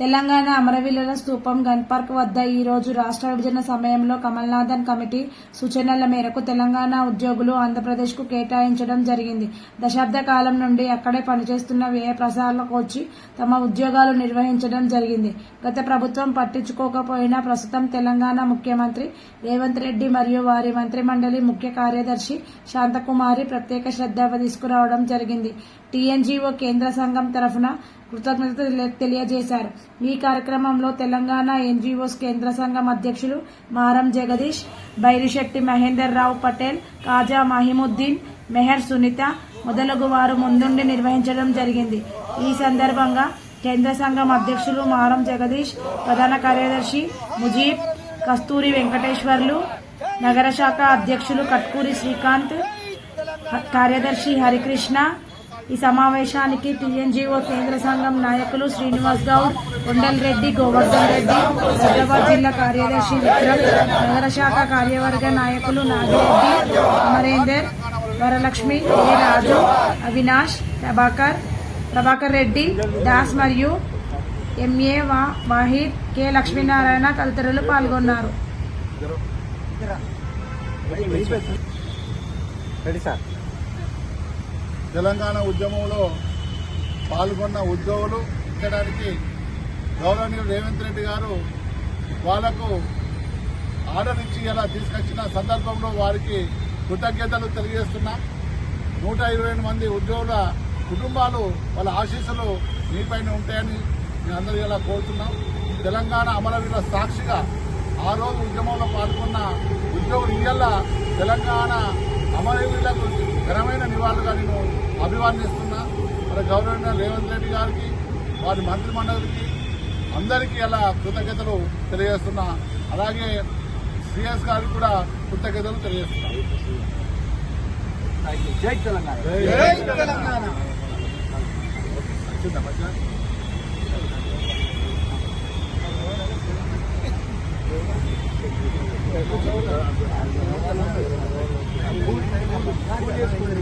తెలంగాణ అమరవీరుల స్థూపం gun park వద్ద ఈ రోజు రాష్ట్ర విభజన సమయంలో కమల్నాథన్ కమిటీ సూచనల మేరకు తెలంగాణ ఉద్యోగులు ఆంధ్రప్రదేశ్కు కేటాయించడం జరిగింది. దశాబ్ద కాలం నుండి అక్కడే పనిచేస్తున్న వ్యయ ప్రసారాలకు వచ్చి తమ ఉద్యోగాలు నిర్వహించడం జరిగింది. గత ప్రభుత్వం పట్టించుకోకపోయినా ప్రస్తుతం తెలంగాణ ముఖ్యమంత్రి రేవంత్ రెడ్డి మరియు వారి మంత్రిమండలి ముఖ్య కార్యదర్శి శాంతకుమారి ప్రత్యేక శ్రద్ధ తీసుకురావడం జరిగింది. టీఎన్జీఓ కేంద్ర సంఘం తరఫున కృతజ్ఞతలు తెలియజేశారు. ఈ కార్యక్రమంలో తెలంగాణ ఎన్జీఓస్ కేంద్ర సంఘం అధ్యక్షులు మారం జగదీష్ బైరిశెట్టి మహేందర్ రావు పటేల్ కాజా మహిముద్దీన్ మెహర్ సునీత మొదలగు వారు ముందుండి నిర్వహించడం జరిగింది. ఈ సందర్భంగా కేంద్ర సంఘం అధ్యక్షులు మారం జగదీష్ ప్రధాన కార్యదర్శి ముజీబ్ కస్తూరి వెంకటేశ్వర్లు నగర శాఖ అధ్యక్షులు కట్కూరి శ్రీకాంత్ కార్యదర్శి హరికృష్ణ ఈ సమావేశానికి టీఎన్జీఓ కేంద్ర సంఘం నాయకులు శ్రీనివాస్ గౌడ్ కొండల్ రెడ్డి గోవర్ధన్ రెడ్డి హైదరాబాద్ జిల్లా కార్యదర్శి విక్రమ్ నగర శాఖ కార్యవర్గ నాయకులు నాగిరెడ్డి అమరేందర్ వరలక్ష్మి ఏ రాజు అవినాష్ ప్రభాకర్ ప్రభాకర్ రెడ్డి దాస్ మరియు ఎంఏ వాహిద్ కె లక్ష్మీనారాయణ తదితరులు పాల్గొన్నారు. Ready sir. తెలంగాణ ఉద్యమంలో పాల్గొన్న ఉద్యోగులు ఇచ్చడానికి గౌరవనీయులు రేవంత్ రెడ్డి గారు వాళ్ళకు ఆర్డర్ ఇచ్చి ఇలా తీసుకొచ్చిన సందర్భంలో వారికి కృతజ్ఞతలు తెలియజేస్తున్నా. నూట ఇరవై మంది ఉద్యోగుల కుటుంబాలు వాళ్ళ ఆశీస్సులు మీపైన ఉంటాయని మేము అందరూ ఇలా కోరుతున్నాం. తెలంగాణ అమరవీరుల సాక్షిగా ఆ రోజు ఉద్యమంలో పాల్గొన్న ఉద్యోగులు ఇయ్యాల తెలంగాణ అమరవీరులకు ఘనమైన నివాళులుగా నేను అభివర్ణిస్తున్నా. మరి గౌరవనీయ రేవంత్ రెడ్డి గారికి వారి మంత్రిమండలికి అందరికీ అలా కృతజ్ఞతలు తెలియజేస్తున్నా. అలాగే సిఎస్ గారికి కూడా కృతజ్ఞతలు తెలియజేస్తున్నా. జై తెలంగాణ. వచ్చిందా మధ్య? చేసుకుని